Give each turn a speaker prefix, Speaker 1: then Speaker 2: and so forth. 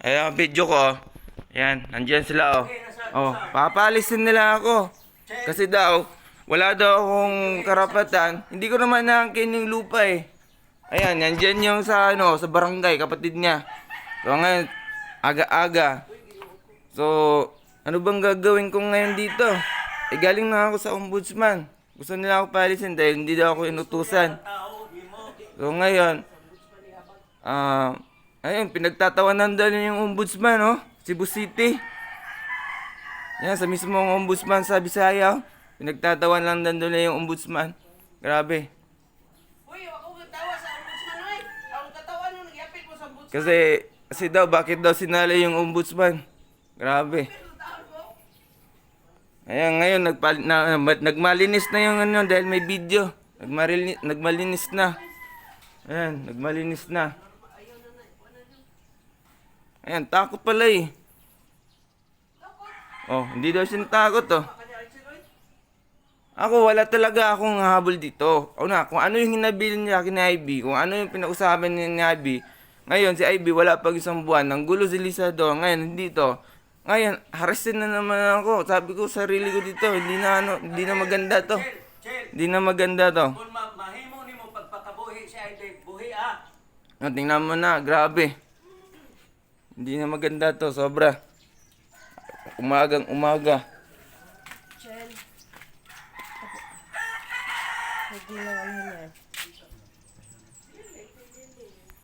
Speaker 1: Ayan ang video ko. oh. Ayan, nandyan sila oh. Oh, papalisin nila ako. Kasi daw, wala daw akong karapatan. Hindi ko naman naangkin yung lupa eh. Ayan, nandyan yung sa ano, sa barangay, kapatid niya. So ngayon, aga-aga. So, ano bang gagawin ko ngayon dito? Eh, galing na ako sa ombudsman. Gusto nila ako palisin dahil hindi daw ako inutusan. So ngayon, ah, ayun, pinagtatawanan niya yung ombudsman, oh. Cebu City. Yan, sa mismong ombudsman sa Bisaya, oh. pinagtatawan lang daw nila yung ombudsman. Grabe.
Speaker 2: Uy, ako katawa sa ombudsman, oy. Ang katawan mo, nagyapit mo sa ombudsman.
Speaker 1: Kasi, kasi daw, bakit daw sinali yung ombudsman? Grabe. Ayan, ngayon, nagpal, na, na- nagmalinis na yung ano, dahil may video. Nagmalinis, nagmalinis na. Ayan, nagmalinis na. Ayan, takot pala eh. Oh, hindi daw siya natakot oh. Ako, wala talaga akong habol dito. O na, kung ano yung hinabili niya kina Ivy, kung ano yung pinag-usapan niya ni Ivy, ngayon si Ivy wala pag isang buwan, nang gulo si Lisa doon, ngayon hindi to. Ngayon, harasin na naman ako. Sabi ko, sarili ko dito, hindi na ano, hindi na maganda to. Hindi na maganda to.
Speaker 3: kung ma mahimo nimo pagpakabuhi si Ivy, buhi ah.
Speaker 1: Oh, tingnan mo na, grabe. Hindi na maganda to, sobra. Umagang umaga.
Speaker 2: Chel. Ano niya.